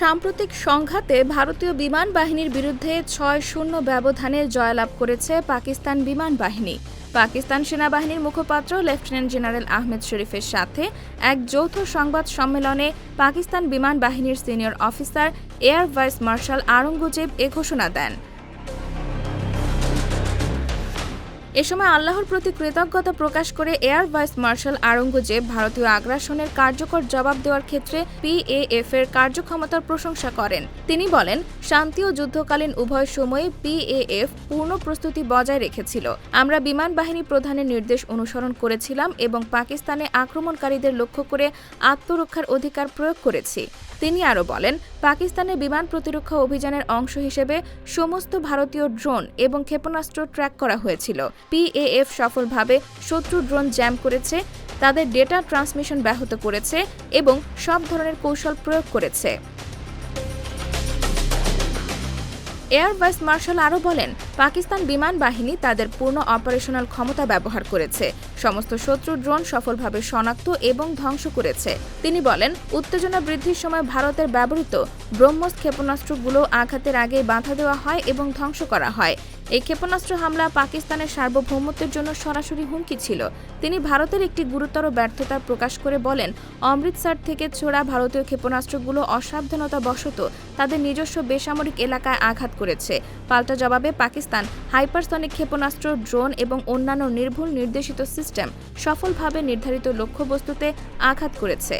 সাম্প্রতিক সংঘাতে ভারতীয় বিমান বাহিনীর বিরুদ্ধে ছয় শূন্য ব্যবধানে জয়লাভ করেছে পাকিস্তান বিমান বাহিনী। পাকিস্তান সেনাবাহিনীর মুখপাত্র লেফটেন্যান্ট জেনারেল আহমেদ শরীফের সাথে এক যৌথ সংবাদ সম্মেলনে পাকিস্তান বিমান বাহিনীর senior officer air vice marshal Aurangzeb এ ঘোষণা দেন। এ সময় আল্লাহর প্রতি কৃতজ্ঞতা প্রকাশ করে এয়ার ভাইস মার্শাল আরঙ্গজেব ভারতীয় আগ্রাসনের কার্যকর জবাব দেওয়ার ক্ষেত্রে পিএএফ এর কার্যক্ষমতার প্রশংসা করেন। তিনি বলেন, শান্তি ও যুদ্ধকালীন উভয় সময়ে পিএএফ পূর্ণ প্রস্তুতি বজায় রেখেছিল। আমরা বিমান বাহিনী প্রধানের নির্দেশ অনুসরণ করেছিলাম এবং পাকিস্তানে আক্রমণকারীদের লক্ষ্য করে আত্মরক্ষার অধিকার প্রয়োগ করেছি। তিনি আরও বলেন, পাকিস্তানে বিমান প্রতিরক্ষা অভিযানের অংশ হিসেবে সমস্ত ভারতীয় ড্রোন এবং ক্ষেপণাস্ত্র ট্র্যাক করা হয়েছিল। পিএএফ সফলভাবে শত্রু ড্রোন জ্যাম করেছে, তাদের ডেটা ট্রান্সমিশন ব্যাহত করেছে এবং সব ধরনের কৌশল প্রয়োগ করেছে। এয়ার ভাইস মার্শাল আরও বলেন, পাকিস্তান বিমান বাহিনী তাদের পূর্ণ অপারেশনাল ক্ষমতা ব্যবহার করেছে। সমস্ত শত্রু ড্রোন সফলভাবে শনাক্ত এবং ধ্বংস করেছে। তিনি বলেন, উত্তেজনা বৃদ্ধির সময় ভারতের ব্যবহৃত ব্রহ্মস ক্ষেপণাস্ত্রগুলো আঘাতের আগেই বাধা দেওয়া হয় এবং ধ্বংস করা হয়। এই ক্ষেপণাস্ত্র হামলা পাকিস্তানের সার্বভৌমত্বের জন্য সরাসরি হুমকি ছিল। তিনি ভারতের একটি গুরুতর ব্যর্থতা প্রকাশ করে বলেন, অমৃতসর থেকে ছোড়া ভারতীয় ক্ষেপণাস্ত্রগুলো অসাবধানতা বশত তাদের নিজস্ব বেসামরিক এলাকায় আঘাত করেছে। পাল্টা জবাবে পাকিস্তান হাইপারসনিক ক্ষেপণাস্ত্র, ড্রোন এবং অন্যান্য নির্ভুল নির্দেশিত সিস্টেম সফলভাবে নির্ধারিত লক্ষ্যবস্তুতে আঘাত করেছে।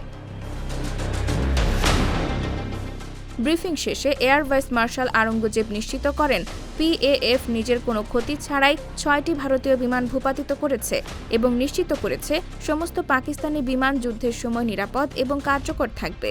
ব্রিফিং শেষে এয়ার ভাইস মার্শাল আরঙ্গজেব নিশ্চিত করেন পিএএফ নিজের কোনো ক্ষতি ছাড়াই ছয়টি ভারতীয় বিমান ভূপাতিত করেছে এবং নিশ্চিত করেছে, সমস্ত পাকিস্তানি বিমান যুদ্ধের সময় নিরাপদ এবং কার্যকর থাকবে।